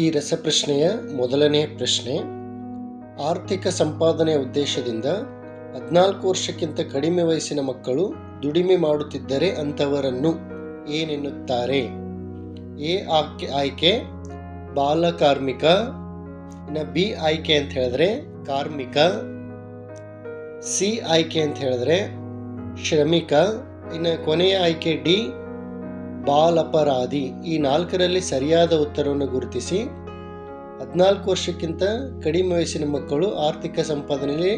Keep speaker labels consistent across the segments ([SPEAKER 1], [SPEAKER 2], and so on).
[SPEAKER 1] ಈ ರಸಪ್ರಶ್ನೆಯ ಮೊದಲನೇ ಪ್ರಶ್ನೆ, ಆರ್ಥಿಕ ಸಂಪಾದನೆಯ ಉದ್ದೇಶದಿಂದ ಹದಿನಾಲ್ಕು ವರ್ಷಕ್ಕಿಂತ ಕಡಿಮೆ ವಯಸ್ಸಿನ ಮಕ್ಕಳು ದುಡಿಮೆ ಮಾಡುತ್ತಿದ್ದರೆ ಅಂಥವರನ್ನು ಏನೆನ್ನುತ್ತಾರೆ? ಎ ಆಯ್ಕೆ ಆಯ್ಕೆ ಬಾಲಕಾರ್ಮಿಕ ಇನ್ನು ಬಿ ಆಯ್ಕೆ ಅಂತ ಹೇಳಿದ್ರೆ ಕಾರ್ಮಿಕ, ಸಿ ಆಯ್ಕೆ ಅಂತ ಹೇಳಿದ್ರೆ ಶ್ರಮಿಕ, ಇನ್ನು ಕೊನೆಯ ಆಯ್ಕೆ ಡಿ ಬಾಲಪರಾಧಿ. ಈ ನಾಲ್ಕರಲ್ಲಿ ಸರಿಯಾದ ಉತ್ತರವನ್ನು ಗುರುತಿಸಿ. ಹದಿನಾಲ್ಕು ವರ್ಷಕ್ಕಿಂತ ಕಡಿಮೆ ವಯಸ್ಸಿನ ಮಕ್ಕಳು ಆರ್ಥಿಕ ಸಂಪಾದನೆಯಲ್ಲಿ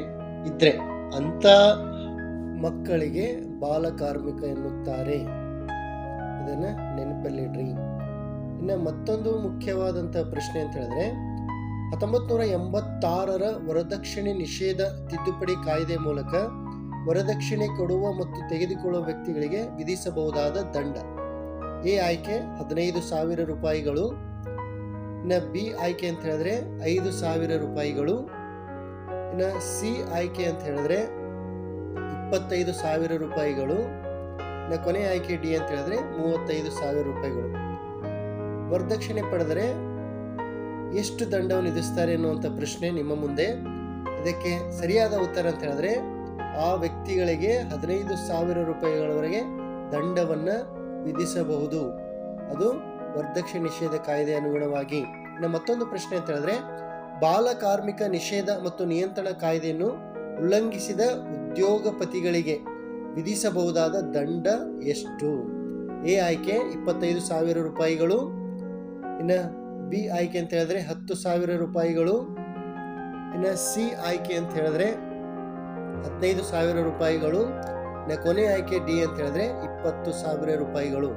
[SPEAKER 1] ಇದ್ದರೆ ಅಂತ ಮಕ್ಕಳಿಗೆ ಬಾಲಕಾರ್ಮಿಕ ಎನ್ನುತ್ತಾರೆ. ಇದನ್ನ ನೆನಪಲ್ಲಿಡ್ರಿ ಇನ್ನು ಮತ್ತೊಂದು ಮುಖ್ಯವಾದಂಥ ಪ್ರಶ್ನೆ ಅಂತ ಹೇಳಿದ್ರೆ ಹತ್ತೊಂಬತ್ತು ನೂರ ಎಂಬತ್ತಾರರ ವರದಕ್ಷಿಣೆ ನಿಷೇಧ ತಿದ್ದುಪಡಿ ಕಾಯ್ದೆ ಮೂಲಕ ವರದಕ್ಷಿಣೆ ಕೊಡುವ ಮತ್ತು ತೆಗೆದುಕೊಳ್ಳುವ ವ್ಯಕ್ತಿಗಳಿಗೆ ವಿಧಿಸಬಹುದಾದ ದಂಡ. ಎ ಆಯ್ಕೆ ಹದಿನೈದು ಸಾವಿರ ರೂಪಾಯಿಗಳು. ಇನ್ನು ಬಿ ಆಯ್ಕೆ ಅಂತ ಹೇಳಿದ್ರೆ ಐದು ಸಾವಿರ ರೂಪಾಯಿಗಳು. ಇನ್ನು ಸಿ ಆಯ್ಕೆ ಅಂತ ಹೇಳಿದ್ರೆ ಇಪ್ಪತ್ತೈದು ಸಾವಿರ ರೂಪಾಯಿಗಳು. ಇನ್ನು ಕೊನೆ ಆಯ್ಕೆ ಡಿ ಅಂತ ಹೇಳಿದ್ರೆ ಮೂವತ್ತೈದು ಸಾವಿರ ರೂಪಾಯಿಗಳು. ವರದಕ್ಷಿಣೆ ಪಡೆದರೆ ಎಷ್ಟು ದಂಡವನ್ನು ವಿಧಿಸ್ತಾರೆ ಅನ್ನುವಂಥ ಪ್ರಶ್ನೆ ನಿಮ್ಮ ಮುಂದೆ. ಇದಕ್ಕೆ ಸರಿಯಾದ ಉತ್ತರ ಅಂತ ಹೇಳಿದ್ರೆ ಆ ವ್ಯಕ್ತಿಗಳಿಗೆ ಹದಿನೈದು ಸಾವಿರ ರೂಪಾಯಿಗಳವರೆಗೆ ದಂಡವನ್ನ ವಿಧಿಸಬಹುದು. ಅದು ವರದಕ್ಷಿಣೆ ನಿಷೇಧ ಕಾಯ್ದೆ ಅನುಗುಣವಾಗಿ. ಇನ್ನು ಮತ್ತೊಂದು ಪ್ರಶ್ನೆ ಅಂತ ಹೇಳಿದ್ರೆ, ಬಾಲ ಕಾರ್ಮಿಕ ನಿಷೇಧ ಮತ್ತು ನಿಯಂತ್ರಣ ಕಾಯ್ದೆಯನ್ನು ಉಲ್ಲಂಘಿಸಿದ ಉದ್ಯೋಗಪತಿಗಳಿಗೆ ವಿಧಿಸಬಹುದಾದ ದಂಡ ಎಷ್ಟು? ಎ ಆಯ್ಕೆ ಇಪ್ಪತ್ತೈದು ಸಾವಿರ ರೂಪಾಯಿಗಳು. ಇನ್ನು ಬಿ ಆಯ್ಕೆ ಅಂತ ಹೇಳಿದ್ರೆ ಹತ್ತು ಸಾವಿರ ರೂಪಾಯಿಗಳು. ಇನ್ನು ಸಿ ಆಯ್ಕೆ ಅಂತ ಹೇಳಿದ್ರೆ ಹದಿನೈದು ಸಾವಿರ ರೂಪಾಯಿಗಳು. ಕೊನೆ ಆಯ್ಕೆ ಡಿ ಅಂತ ಹೇಳಿದ್ರೆ ಇಪ್ಪತ್ತು ಸಾವಿರ ರೂಪಾಯಿಗಳು.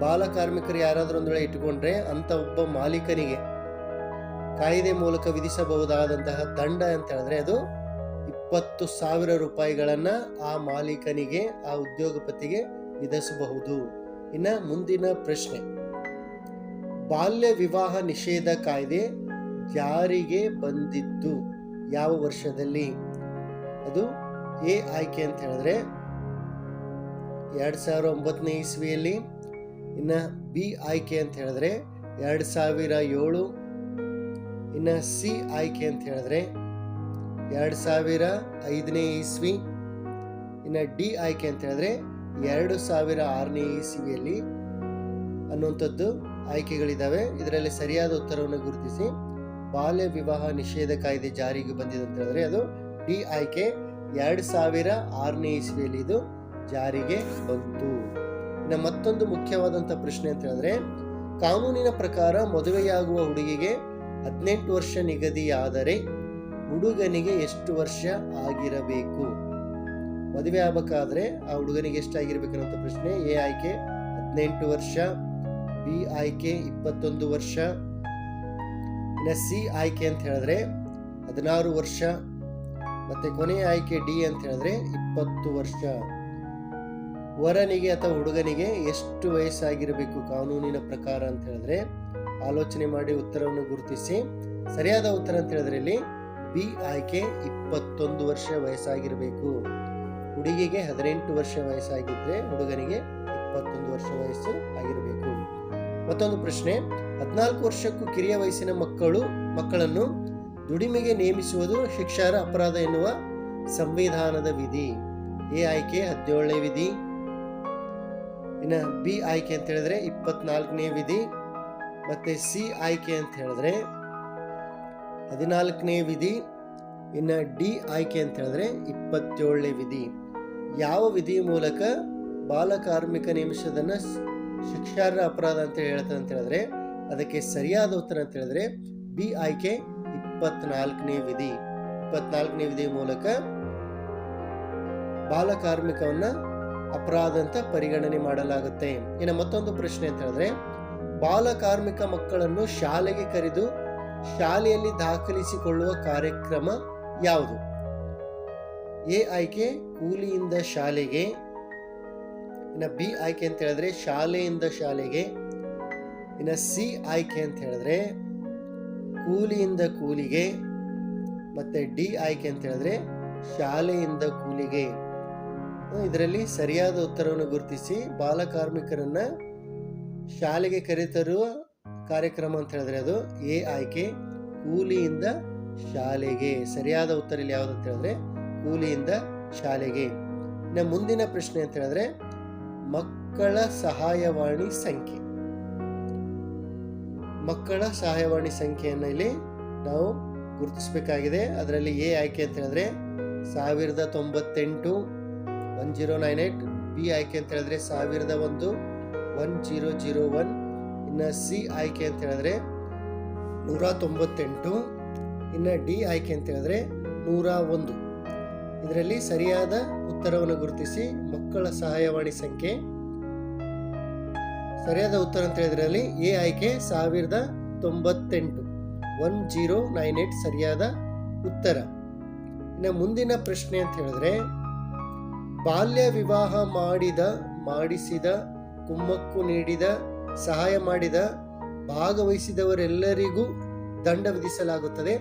[SPEAKER 1] ಬಾಲ ಕಾರ್ಮಿಕರು ವೇಳೆ ಇಟ್ಟುಕೊಂಡ್ರೆ ಅಂತ ಒಬ್ಬ ಮಾಲೀಕನಿಗೆ ಕಾಯ್ದೆ ಮೂಲಕ ವಿಧಿಸಬಹುದಾದಂತಹ ದಂಡ ಅಂತ ಹೇಳಿದ್ರೆ ಅದು ಇಪ್ಪತ್ತು ಸಾವಿರ ರೂಪಾಯಿಗಳನ್ನು ಆ ಮಾಲೀಕನಿಗೆ, ಆ ಉದ್ಯೋಗಪತಿಗೆ ವಿಧಿಸಬಹುದು. ಇನ್ನ ಮುಂದಿನ ಪ್ರಶ್ನೆ. ಬಾಲ್ಯ ವಿವಾಹ ನಿಷೇಧ ಕಾಯ್ದೆ ಜಾರಿಗೆ ಬಂದಿದ್ದು? ಯಾವ ವರ್ಷದಲ್ಲಿ? ಅದು ಎ ಆಯ್ಕೆ ಅಂತ ಹೇಳಿದ್ರೆ ಎರಡು ಸಾವಿರ ಒಂಬತ್ತನೇ ಇಸ್ವಿಯಲ್ಲಿ ಇನ್ನು ಬಿ ಆಯ್ಕೆ ಅಂತ ಹೇಳಿದ್ರೆ ಎರಡು ಸಾವಿರ ಏಳು, ಇನ್ನು ಸಿ ಆಯ್ಕೆ ಅಂತ ಹೇಳಿದ್ರೆ ಎರಡು ಸಾವಿರ ಐದನೇ ಇಸ್ವಿ, ಇನ್ನು ಡಿ ಆಯ್ಕೆ ಅಂತ ಹೇಳಿದ್ರೆ ಎರಡು ಸಾವಿರ ಆರನೇ ಇಸ್ವಿಯಲ್ಲಿ ಅನ್ನುವಂಥದ್ದು ಆಯ್ಕೆಗಳಿದ್ದಾವೆ ಇದರಲ್ಲಿ ಸರಿಯಾದ ಉತ್ತರವನ್ನು ಗುರುತಿಸಿ. ಬಾಲ್ಯ ವಿವಾಹ ನಿಷೇಧ ಕಾಯ್ದೆ ಜಾರಿಗೆ ಬಂದಿದೆ ಅಂತ ಹೇಳಿದ್ರೆ ಅದು ಡಿ ಆಯ್ಕೆ. ಎರಡು ಸಾವಿರ ಆರನೇ ಇಸ್ವಿಯಲ್ಲಿ ಇದು ಜಾರಿಗೆ ಬಂತು. ಇನ್ನು ಮತ್ತೊಂದು ಮುಖ್ಯವಾದಂಥ ಪ್ರಶ್ನೆ ಅಂತ ಹೇಳಿದ್ರೆ, ಕಾನೂನಿನ ಪ್ರಕಾರ ಮದುವೆಯಾಗುವ ಹುಡುಗಿಗೆ ಹದಿನೆಂಟು ವರ್ಷ ನಿಗದಿಯಾದರೆ ಹುಡುಗನಿಗೆ ಎಷ್ಟು ವರ್ಷ ಆಗಿರಬೇಕು? ಮದುವೆ ಆಗಬೇಕಾದ್ರೆ ಆ ಹುಡುಗನಿಗೆ ಎಷ್ಟಾಗಿರ್ಬೇಕು ಅನ್ನೋ ಪ್ರಶ್ನೆ, ಎ ಆಯ್ಕೆ ಹದಿನೆಂಟು ವರ್ಷ, ಬಿ ಆಯ್ಕೆ ಇಪ್ಪತ್ತೊಂದು ವರ್ಷ, ಇನ್ನು ಸಿ ಆಯ್ಕೆ ಅಂತ ಹೇಳಿದ್ರೆ ಹದಿನಾರು ವರ್ಷ ಮತ್ತೆ ಕೊನೆಯ ಆಯ್ಕೆ ಡಿ ಅಂತ ಹೇಳಿದ್ರೆ ಇಪ್ಪತ್ತು ವರ್ಷ. ವರನಿಗೆ ಅಥವಾ ಹುಡುಗನಿಗೆ ಎಷ್ಟು ವಯಸ್ಸಾಗಿರಬೇಕು ಕಾನೂನಿನ ಪ್ರಕಾರ ಅಂತ ಹೇಳಿದ್ರೆ ಆಲೋಚನೆ ಮಾಡಿ ಉತ್ತರವನ್ನು ಗುರುತಿಸಿ. ಸರಿಯಾದ ಉತ್ತರ ಅಂತ ಹೇಳಿದ್ರೆ ಇಲ್ಲಿ ಬಿ ಆಯ್ಕೆ ಇಪ್ಪತ್ತೊಂದು ವರ್ಷ ವಯಸ್ಸಾಗಿರಬೇಕು. ಹುಡುಗಿಗೆ ಹದಿನೆಂಟು ವರ್ಷ ವಯಸ್ಸಾಗಿದ್ರೆ ಹುಡುಗನಿಗೆ ಇಪ್ಪತ್ತೊಂದು ವರ್ಷ ವಯಸ್ಸು ಆಗಿರಬೇಕು. ಮತ್ತೊಂದು ಪ್ರಶ್ನೆ, ಹದಿನಾಲ್ಕು ವರ್ಷಕ್ಕೂ ಕಿರಿಯ ವಯಸ್ಸಿನ ಮಕ್ಕಳು ಮಕ್ಕಳನ್ನು ದುಡಿಮೆಗೆ ನೇಮಿಸುವುದು ಶಿಕ್ಷಾರ ಅಪರಾಧ ಎನ್ನುವ ಸಂವಿಧಾನದ ವಿಧಿ. ಎ ಆಯ್ಕೆ ಹದಿನೇಳನೇ ವಿಧಿ. ಇನ್ನು ಬಿ ಆಯ್ಕೆ ಅಂತ ಹೇಳಿದ್ರೆ ಇಪ್ಪತ್ನಾಲ್ಕನೇ ವಿಧಿ. ಮತ್ತೆ ಸಿ ಆಯ್ಕೆ ಅಂತ ಹೇಳಿದ್ರೆ ಹದಿನಾಲ್ಕನೇ ವಿಧಿ. ಇನ್ನು ಡಿ ಆಯ್ಕೆ ಅಂತ ಹೇಳಿದ್ರೆ ಇಪ್ಪತ್ತೇಳನೇ ವಿಧಿ. ಯಾವ ವಿಧಿ ಮೂಲಕ ಬಾಲಕಾರ್ಮಿಕ ನೇಮಿಸೋದನ್ನು ಶಿಕ್ಷಾರ್ಹ ಅಪರಾಧ ಅಂತ ಹೇಳ್ತದೆ ಅಂತ ಹೇಳಿದ್ರೆ ಅದಕ್ಕೆ ಸರಿಯಾದ ಉತ್ತರ ಅಂತ ಹೇಳಿದ್ರೆ ಬಿ ಆಯ್ಕೆ ಇಪ್ಪತ್ನಾಲ್ಕನೇ ವಿಧಿ. ಇಪ್ಪತ್ನಾಲ್ಕನೇ ವಿಧಿ ಮೂಲಕ ಬಾಲಕಾರ್ಮಿಕವನ್ನ ಅಪರಾಧ ಅಂತ ಪರಿಗಣನೆ ಮಾಡಲಾಗುತ್ತೆ. ಇನ್ನು ಮತ್ತೊಂದು ಪ್ರಶ್ನೆ ಅಂತ ಹೇಳಿದ್ರೆ ಬಾಲಕಾರ್ಮಿಕ ಮಕ್ಕಳನ್ನು ಶಾಲೆಗೆ ಕರೆದು ಶಾಲೆಯಲ್ಲಿ ದಾಖಲಿಸಿಕೊಳ್ಳುವ ಕಾರ್ಯಕ್ರಮ ಯಾವುದು? ಎ ಆಯ್ಕೆ ಕೂಲಿಯಿಂದ ಶಾಲೆಗೆ, ಇನ್ನು ಬಿ ಆಯ್ಕೆ ಅಂತ ಹೇಳಿದ್ರೆ ಶಾಲೆಯಿಂದ ಶಾಲೆಗೆ, ಇನ್ನು ಸಿ ಆಯ್ಕೆ ಅಂತ ಹೇಳಿದ್ರೆ ಕೂಲಿಯಿಂದ ಕೂಲಿಗೆ, ಮತ್ತೆ ಡಿ ಆಯ್ಕೆ ಅಂತ ಹೇಳಿದ್ರೆ ಶಾಲೆಯಿಂದ ಕೂಲಿಗೆ. ಇದರಲ್ಲಿ ಸರಿಯಾದ ಉತ್ತರವನ್ನು ಗುರುತಿಸಿ ಬಾಲಕಾರ್ಮಿಕರನ್ನು ಶಾಲೆಗೆ ಕರೆತರುವ ಕಾರ್ಯಕ್ರಮ ಅಂತ ಹೇಳಿದ್ರೆ ಅದು ಎ ಆಯ್ಕೆ, ಕೂಲಿಯಿಂದ ಶಾಲೆಗೆ. ಸರಿಯಾದ ಉತ್ತರ ಇಲ್ಲಿ ಯಾವುದು ಅಂತ ಹೇಳಿದ್ರೆ ಕೂಲಿಯಿಂದ ಶಾಲೆಗೆ. ಇನ್ನು ಮುಂದಿನ ಪ್ರಶ್ನೆ ಅಂತ ಹೇಳಿದ್ರೆ ಮಕ್ಕಳ ಸಹಾಯವಾಣಿ ಸಂಖ್ಯೆ. ಮಕ್ಕಳ ಸಹಾಯವಾಣಿ ಸಂಖ್ಯೆಯನ್ನು ಇಲ್ಲಿ ನಾವು ಗುರುತಿಸಬೇಕಾಗಿದೆ. ಅದರಲ್ಲಿ ಎ ಆಯ್ಕೆ ಅಂತ ಹೇಳಿದ್ರೆ ಸಾವಿರದ ತೊಂಬತ್ತೆಂಟು one zero nine eight, B ಆಯ್ಕೆ ಅಂತ ಹೇಳಿದ್ರೆ ಸಾವಿರದ ಒಂದು ಒನ್ ಜೀರೋ ಜೀರೋ ಒನ್, ಇನ್ನು ಸಿ ಆಯ್ಕೆ ಅಂತ ಹೇಳಿದ್ರೆ ನೂರ ತೊಂಬತ್ತೆಂಟು ಇನ್ನು ಡಿ ಆಯ್ಕೆ ಅಂತ ಹೇಳಿದ್ರೆ ನೂರ ಒಂದು ಇದರಲ್ಲಿ ಸರಿಯಾದ ಉತ್ತರವನ್ನು ಗುರುತಿಸಿ ಮಕ್ಕಳ ಸಹಾಯವಾಣಿ ಸಂಖ್ಯೆ ಸರಿಯಾದ ಉತ್ತರ ಅಂತ ಹೇಳಿದ್ರಲ್ಲಿ ಎ ಆಯ್ಕೆ ಸಾವಿರದ ತೊಂಬತ್ತೆಂಟು. ಒನ್ ಜೀರೋ ನೈನ್ ಏಟ್ ಸರಿಯಾದ ಉತ್ತರ. ಇನ್ನು ಮುಂದಿನ ಪ್ರಶ್ನೆ ಅಂತ ಹೇಳಿದ್ರೆ, ಬಾಲ್ಯ ವಿವಾಹ ಮಾಡಿದ, ಮಾಡಿಸಿದ, ಕುಮ್ಮಕ್ಕು ನೀಡಿದ, ಸಹಾಯ ಮಾಡಿದ, ಭಾಗವಹಿಸಿದವರೆಲ್ಲರಿಗೂ ದಂಡ ವಿಧಿಸಲಾಗುತ್ತದೆ.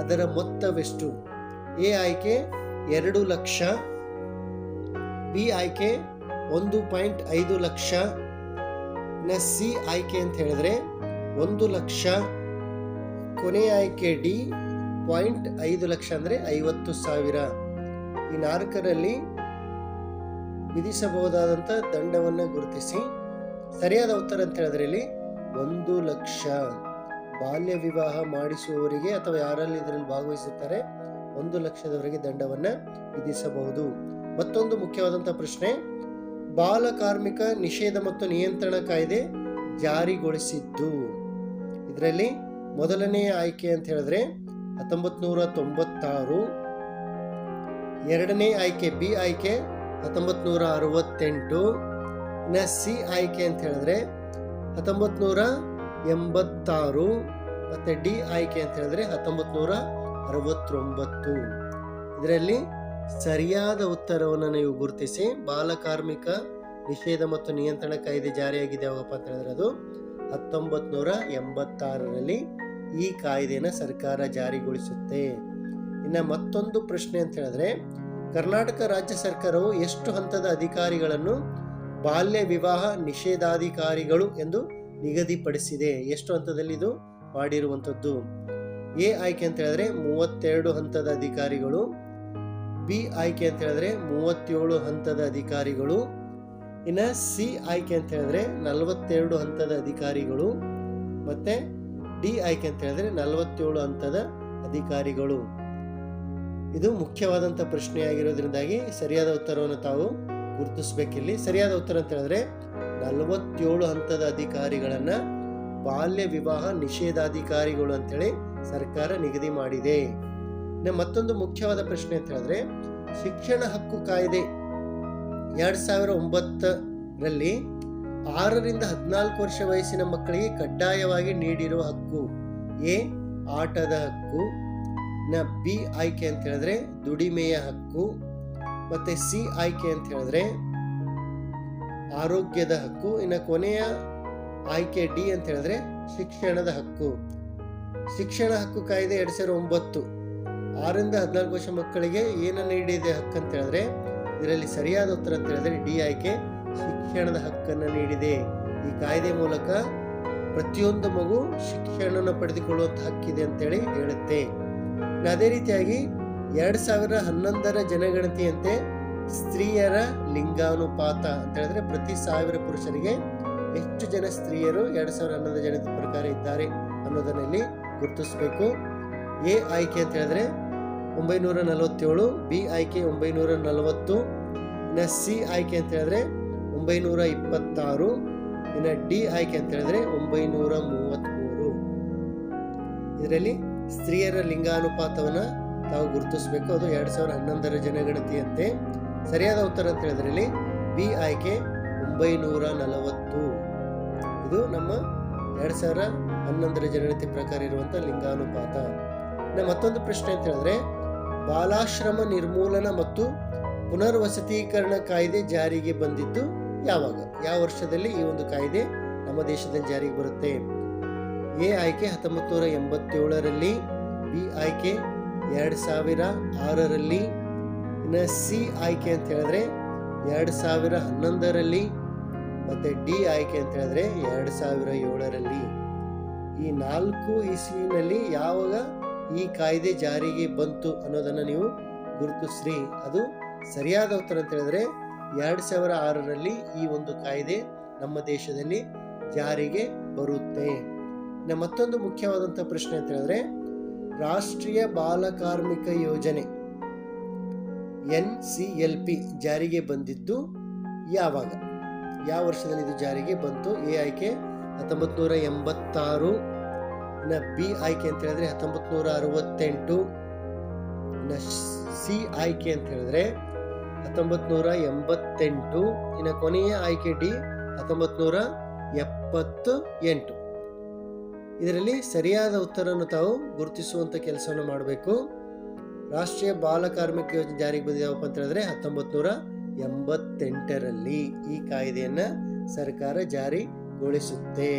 [SPEAKER 1] ಅದರ ಮೊತ್ತವೆಷ್ಟು? ಎ ಆಯ್ಕೆ ಎರಡು ಲಕ್ಷ, ಬಿ ಆಯ್ಕೆ ಒಂದು ಪಾಯಿಂಟ್ ಐದು ಲಕ್ಷ ಇನ್ನು ಸಿ ಆಯ್ಕೆ ಅಂತ ಹೇಳಿದ್ರೆ ಒಂದು ಲಕ್ಷ ಕೊನೆಯ ಆಯ್ಕೆ ಡಿ ಪಾಯಿಂಟ್ ಐದು ಲಕ್ಷ ಅಂದರೆ ಐವತ್ತು ಸಾವಿರ. ಈ ನಾಲ್ಕರಲ್ಲಿ ವಿಧಿಸಬಹುದಾದಂಥ ದಂಡವನ್ನು ಗುರುತಿಸಿ. ಸರಿಯಾದ ಉತ್ತರ ಅಂತ ಹೇಳಿದ್ರೆ ಇಲ್ಲಿ ಒಂದು ಲಕ್ಷ ಬಾಲ್ಯ ವಿವಾಹ ಮಾಡಿಸುವವರಿಗೆ ಅಥವಾ ಯಾರಲ್ಲಿ ಇದರಲ್ಲಿ ಭಾಗವಹಿಸುತ್ತಾರೆ ಒಂದು ಲಕ್ಷದವರೆಗೆ ದಂಡವನ್ನು ವಿಧಿಸಬಹುದು. ಮತ್ತೊಂದು ಮುಖ್ಯವಾದಂಥ ಪ್ರಶ್ನೆ ಬಾಲ ಕಾರ್ಮಿಕ ನಿಷೇಧ ಮತ್ತು ನಿಯಂತ್ರಣ ಕಾಯ್ದೆ ಜಾರಿಗೊಳಿಸಿದ್ದು. ಇದರಲ್ಲಿ ಮೊದಲನೇ ಆಯ್ಕೆ ಅಂತ ಹೇಳಿದ್ರೆ ಹತ್ತೊಂಬತ್ತು ನೂರ ತೊಂಬತ್ತಾರು, ಎರಡನೇ ಆಯ್ಕೆ ಬಿ ಆಯ್ಕೆ ಹತ್ತೊಂಬತ್ತು ನೂರ ಅರವತ್ತೆಂಟು ಸಿ ಆಯ್ಕೆ ಅಂತ ಹೇಳಿದ್ರೆ ಹತ್ತೊಂಬತ್ತು ಎಂಬತ್ತಾರು ಮತ್ತು ಡಿ ಆಯ್ಕೆ ಅಂತ ಹೇಳಿದ್ರೆ ಹತ್ತೊಂಬತ್ತು ನೂರ ಅರವತ್ತೊಂಬತ್ತು. ಇದರಲ್ಲಿ ಸರಿಯಾದ ಉತ್ತರವನ್ನು ನೀವು ಗುರುತಿಸಿ, ಬಾಲಕಾರ್ಮಿಕ ನಿಷೇಧ ಮತ್ತು ನಿಯಂತ್ರಣ ಕಾಯ್ದೆ ಜಾರಿಯಾಗಿದೆ ಯಾವಾಗಪ್ಪ ಅಂತ ಹೇಳಿದ್ರೆ ಅದು ಹತ್ತೊಂಬತ್ತು ನೂರ ಎಂಬತ್ತಾರರಲ್ಲಿ ಈ ಕಾಯ್ದೆನ ಸರ್ಕಾರ ಜಾರಿಗೊಳಿಸುತ್ತೆ. ಇನ್ನು ಮತ್ತೊಂದು ಪ್ರಶ್ನೆ ಅಂತ ಹೇಳಿದ್ರೆ, ಕರ್ನಾಟಕ ರಾಜ್ಯ ಸರ್ಕಾರವು ಎಷ್ಟು ಹಂತದ ಅಧಿಕಾರಿಗಳನ್ನು ಬಾಲ್ಯ ವಿವಾಹ ನಿಷೇಧಾಧಿಕಾರಿಗಳು ಎಂದು ನಿಗದಿಪಡಿಸಿದೆ? ಎಷ್ಟು ಹಂತದಲ್ಲಿ ಇದು ಮಾಡಿರುವಂಥದ್ದು ಎ ಆಯ್ಕೆ ಅಂತ ಹೇಳಿದ್ರೆ ಮೂವತ್ತೆರಡು ಹಂತದ ಅಧಿಕಾರಿಗಳು ಬಿ ಆಯ್ಕೆ ಅಂತ ಹೇಳಿದ್ರೆ ಮೂವತ್ತೇಳು ಹಂತದ ಅಧಿಕಾರಿಗಳು, ಇನ್ನು ಸಿ ಆಯ್ಕೆ ಅಂತ ಹೇಳಿದ್ರೆ ನಲವತ್ತೆರಡು ಹಂತದ ಅಧಿಕಾರಿಗಳು, ಮತ್ತೆ ಡಿ ಆಯ್ಕೆ ಅಂತ ಹೇಳಿದ್ರೆ ನಲವತ್ತೇಳು ಹಂತದ ಅಧಿಕಾರಿಗಳು. ಇದು ಮುಖ್ಯವಾದಂಥ ಪ್ರಶ್ನೆಯಾಗಿರೋದ್ರಿಂದಾಗಿ ಸರಿಯಾದ ಉತ್ತರವನ್ನು ತಾವು ಗುರುತಿಸ್ಬೇಕಿಲ್ಲಿ. ಸರಿಯಾದ ಉತ್ತರ ಅಂತ ಹೇಳಿದ್ರೆ ನಲವತ್ತೇಳು ಹಂತದ ಅಧಿಕಾರಿಗಳನ್ನ ಬಾಲ್ಯ ವಿವಾಹ ನಿಷೇಧಾಧಿಕಾರಿಗಳು ಅಂತೇಳಿ ಸರ್ಕಾರ ನಿಗದಿ ಮಾಡಿದೆ. ಮತ್ತೊಂದು ಮುಖ್ಯವಾದ ಪ್ರಶ್ನೆ ಅಂತ ಹೇಳಿದ್ರೆ, ಶಿಕ್ಷಣ ಹಕ್ಕು ಕಾಯ್ದೆ ಎರಡು ಸಾವಿರ ಒಂಬತ್ತರಲ್ಲಿ ಆರರಿಂದ ಹದಿನಾಲ್ಕು ವರ್ಷ ವಯಸ್ಸಿನ ಮಕ್ಕಳಿಗೆ ಕಡ್ಡಾಯವಾಗಿ ನೀಡಿರುವ ಹಕ್ಕು ಎ, ಆಟದ ಹಕ್ಕು, ನ ಬಿ, ಆಯ್ಕೆ ಅಂತ ಹೇಳಿದ್ರೆ ದುಡಿಮೆಯ ಹಕ್ಕು, ಮತ್ತೆ ಸಿ, ಆಯ್ಕೆ ಅಂತ ಹೇಳಿದ್ರೆ ಆರೋಗ್ಯದ ಹಕ್ಕು, ಇನ್ನು ಕೊನೆಯ ಆಯ್ಕೆ ಡಿ ಅಂತ ಹೇಳಿದ್ರೆ ಶಿಕ್ಷಣದ ಹಕ್ಕು. ಶಿಕ್ಷಣ ಹಕ್ಕು ಕಾಯ್ದೆ ಎರಡ್ ಸಾವಿರದ ಒಂಬತ್ತು. ಆರರಿಂದ ಹದಿನಾಲ್ಕು ವರ್ಷ ಮಕ್ಕಳಿಗೆ ಏನನ್ನು ನೀಡಿದೆ ಹಕ್ಕು ಅಂತ ಹೇಳಿದ್ರೆ, ಇದರಲ್ಲಿ ಸರಿಯಾದ ಉತ್ತರ ಅಂತ ಹೇಳಿದ್ರೆ ಡಿ ಆಯ್ಕೆ ಶಿಕ್ಷಣದ ಹಕ್ಕನ್ನು ನೀಡಿದೆ. ಈ ಕಾಯ್ದೆ ಮೂಲಕ ಪ್ರತಿಯೊಂದು ಮಗು ಶಿಕ್ಷಣವನ್ನು ಪಡೆದುಕೊಳ್ಳುವಂಥ ಹಕ್ಕಿದೆ ಅಂತೇಳಿ ಹೇಳುತ್ತೆ. ಅದೇ ರೀತಿಯಾಗಿ ಎರಡ್ ಸಾವಿರ ಹನ್ನೊಂದರ ಜನಗಣತಿಯಂತೆ ಸ್ತ್ರೀಯರ ಲಿಂಗಾನುಪಾತ ಅಂತ ಹೇಳಿದ್ರೆ ಪ್ರತಿ ಸಾವಿರ ಪುರುಷರಿಗೆ ಎಷ್ಟು ಜನ ಸ್ತ್ರೀಯರು ಎರಡು ಸಾವಿರ ಹನ್ನೊಂದರ ಜನತೆ ಪ್ರಕಾರ ಇದ್ದಾರೆ ಅನ್ನೋದನ್ನ ಇಲ್ಲಿ ಗುರುತಿಸಬೇಕು. ಎ ಆಯ್ಕೆ ಅಂತ ಹೇಳಿದ್ರೆ ಒಂಬೈನೂರ ನಲವತ್ತೇಳು, ಬಿ ಆಯ್ಕೆ ಒಂಬೈನೂರ ನಲವತ್ತು, ಇನ್ನು ಸಿ ಆಯ್ಕೆ ಅಂತ ಹೇಳಿದ್ರೆ ಒಂಬೈನೂರ ಇಪ್ಪತ್ತಾರು, ಇನ್ನು ಡಿ ಆಯ್ಕೆ ಅಂತ ಹೇಳಿದ್ರೆ ಒಂಬೈನೂರ ಮೂವತ್ತ್ಮೂರು. ಇದರಲ್ಲಿ ಸ್ತ್ರೀಯರ ಲಿಂಗಾನುಪಾತವನ್ನು ತಾವು ಗುರುತಿಸಬೇಕು. ಅದು ಎರಡು ಸಾವಿರದ ಹನ್ನೊಂದರ ಜನಗಣತಿಯಂತೆ. ಸರಿಯಾದ ಉತ್ತರ ಅಂತ ಹೇಳಿದ್ರಲ್ಲಿ ಬಿ ಆಯ್ಕೆ ಒಂಬೈನೂರ ನಲವತ್ತು. ಇದು ನಮ್ಮ ಎರಡು ಸಾವಿರ ಹನ್ನೊಂದರ ಜನಗಣತಿ ಪ್ರಕಾರ ಇರುವಂಥ ಲಿಂಗಾನುಪಾತ. ಮತ್ತೊಂದು ಪ್ರಶ್ನೆ ಅಂತ ಹೇಳಿದ್ರೆ, ಬಾಲಾಶ್ರಮ ನಿರ್ಮೂಲನ ಮತ್ತು ಪುನರ್ವಸತೀಕರಣ ಕಾಯ್ದೆ ಜಾರಿಗೆ ಬಂದಿದ್ದು ಯಾವಾಗ? ಯಾವ ವರ್ಷದಲ್ಲಿ ಈ ಒಂದು ಕಾಯ್ದೆ ನಮ್ಮ ದೇಶದಲ್ಲಿ ಜಾರಿಗೆ ಬರುತ್ತೆ? ಎ ಆಯ್ಕೆ ಹತ್ತೊಂಬತ್ತು ನೂರ ಎಂಬತ್ತೇಳರಲ್ಲಿ, ಬಿ ಆಯ್ಕೆ ಎರಡು ಸಾವಿರ ಆರರಲ್ಲಿ, ಇನ್ನು ಸಿ ಆಯ್ಕೆ ಅಂತ ಹೇಳಿದ್ರೆ ಎರಡು ಸಾವಿರ ಹನ್ನೊಂದರಲ್ಲಿ, ಮತ್ತು ಡಿ ಆಯ್ಕೆ ಅಂತ ಹೇಳಿದ್ರೆ ಎರಡು ಸಾವಿರ ಏಳರಲ್ಲಿ. ಈ ನಾಲ್ಕು ಇಸ್ವಿನಲ್ಲಿ ಯಾವಾಗ ಈ ಕಾಯ್ದೆ ಜಾರಿಗೆ ಬಂತು ಅನ್ನೋದನ್ನು ನೀವು ಗುರುತಿಸ್ರಿ. ಅದು ಸರಿಯಾದ ಉತ್ತರ ಅಂತ ಹೇಳಿದ್ರೆ, ಎರಡು ಸಾವಿರ ಆರರಲ್ಲಿ ಈ ಒಂದು ಕಾಯ್ದೆ ನಮ್ಮ ದೇಶದಲ್ಲಿ ಜಾರಿಗೆ ಬರುತ್ತೆ. ಇನ್ನು ಮತ್ತೊಂದು ಮುಖ್ಯವಾದಂಥ ಪ್ರಶ್ನೆ ಅಂತ ಹೇಳಿದ್ರೆ, ರಾಷ್ಟ್ರೀಯ ಬಾಲಕಾರ್ಮಿಕ ಯೋಜನೆ ಎನ್ ಸಿ ಎಲ್ ಪಿ ಜಾರಿಗೆ ಬಂದಿದ್ದು ಯಾವಾಗ? ಯಾವ ವರ್ಷದಲ್ಲಿ ಇದು ಜಾರಿಗೆ ಬಂತು? ಎ ಆಯ್ಕೆ ಹತ್ತೊಂಬತ್ತು ನೂರ ಎಂಬತ್ತಾರು ಇನ್ನು ಬಿ ಆಯ್ಕೆ ಅಂತ ಹೇಳಿದ್ರೆ ಹತ್ತೊಂಬತ್ತು ನೂರ ಅರವತ್ತೆಂಟು ಇನ್ನು ಸಿ ಆಯ್ಕೆ ಅಂತ ಹೇಳಿದ್ರೆ ಹತ್ತೊಂಬತ್ತು ನೂರ ಎಂಬತ್ತೆಂಟು ಇನ್ನು ಕೊನೆಯ ಆಯ್ಕೆ ಡಿ ಹತ್ತೊಂಬತ್ತು ನೂರ ಎಪ್ಪತ್ತು ಎಂಟು ಇದರಲ್ಲಿ ಸರಿಯಾದ ಉತ್ತರವನ್ನು ತಾವು ಗುರುತಿಸುವಂಥ ಕೆಲಸವನ್ನು ಮಾಡಬೇಕು. ರಾಷ್ಟ್ರೀಯ ಬಾಲ ಕಾರ್ಮಿಕ ಯೋಜನೆ ಜಾರಿಗೆ ಬಂದಿದೆ ಯಾವಪ್ಪ ಅಂತ ಹೇಳಿದ್ರೆ ಹತ್ತೊಂಬತ್ತು ನೂರ ಎಂಬತ್ತೆಂಟರಲ್ಲಿ ಈ ಕಾಯ್ದೆಯನ್ನು ಸರ್ಕಾರ ಜಾರಿಗೊಳಿಸುತ್ತೆ.